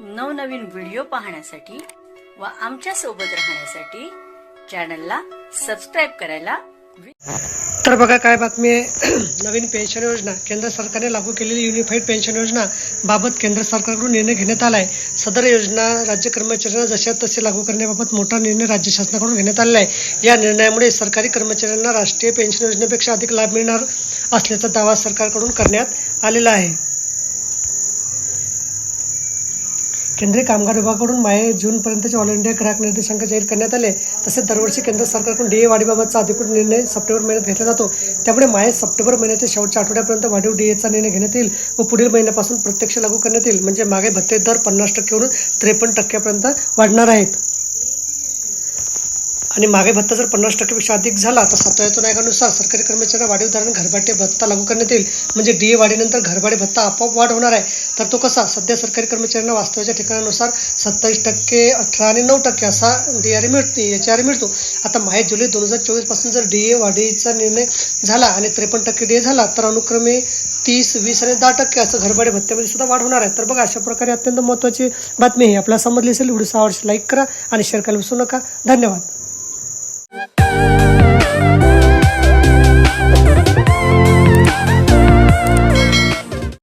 नवनवीन व्हिडिओ पाहण्यासाठी व आमच्यासोबत राहण्यासाठी चॅनलला सबस्क्राईब करायला तर बघा काय बातमी आहे? नवीन पेन्शन योजना. केंद्र सरकारने लागू केलेली युनिफाईड पेन्शन योजना बाबत केंद्र सरकारकडून निर्णय घेण्यात आला आहे सदर योजना राज्य कर्मचाऱ्यांना जशा तसे लागू करण्याबाबत मोठा निर्णय राज्य शासनाकडून घेण्यात आलेला आहे. या निर्णयामुळे सरकारी कर्मचाऱ्यांना राष्ट्रीय पेन्शन योजनेपेक्षा अधिक लाभ मिळणार असल्याचा दावा सरकारकडून करण्यात आलेला आहे. केंद्रीय कामगार विभागाकडून माये जूनपर्यंतचे ऑल इंडिया ग्राहक निर्देशांक जाहीर करण्यात आले. तसेच दरवर्षी केंद्र सरकारकडून डीए वाढीबाबतचा अधिकृत निर्णय सप्टेंबर महिन्यात घेतला जातो. त्यामुळे माये सप्टेंबर महिन्याच्या शेवटच्या आठवड्यापर्यंत वाढीव डीएचा निर्णय घेण्यात येईल व पुढील महिन्यापासून प्रत्यक्ष लागू करण्यात येईल. म्हणजे मागे भत्ते दर पन्नास टक्क्यावरून त्रेपन्न टक्क्यापर्यंत वाढणार आहेत. आणि मागे भत्ता जर पन्नास टक्केपेक्षा अधिक झाला तर सातव्या आयोगानुसार सरकारी कर्मचाऱ्यांना वाढीव दराने घरभाटे भत्ता लागू करण्यात येईल. म्हणजे ए वाढीनंतर घरभाडे भत्ता आपोआप वाढ होणार आहे. तर तो कसा? सध्या सरकारी कर्मचाऱ्यांना वास्तव्याच्या ठिकाणानुसार सत्तावीस टक्के अठरा आणि नऊ टक्के असा डी आर मिळतो याची आर मिळतो. आता माहे जुलै दोन हजार चोवीसपासून जर डी ए वाढीचा निर्णय झाला आणि त्रेपन्न टक्के डी ए झाला तर अनुक्रमे तीस वीस आणि दहा टक्के असं घरभाडे भत्त्यामध्ये सुद्धा वाढ होणार आहे. तर बघा अशा प्रकारे अत्यंत महत्त्वाची बातमी आहे. आपल्याला समजली असेल व्हिडिओ आवडल्यास लाईक करा आणि शेअर करायला विसरू नका. धन्यवाद. you.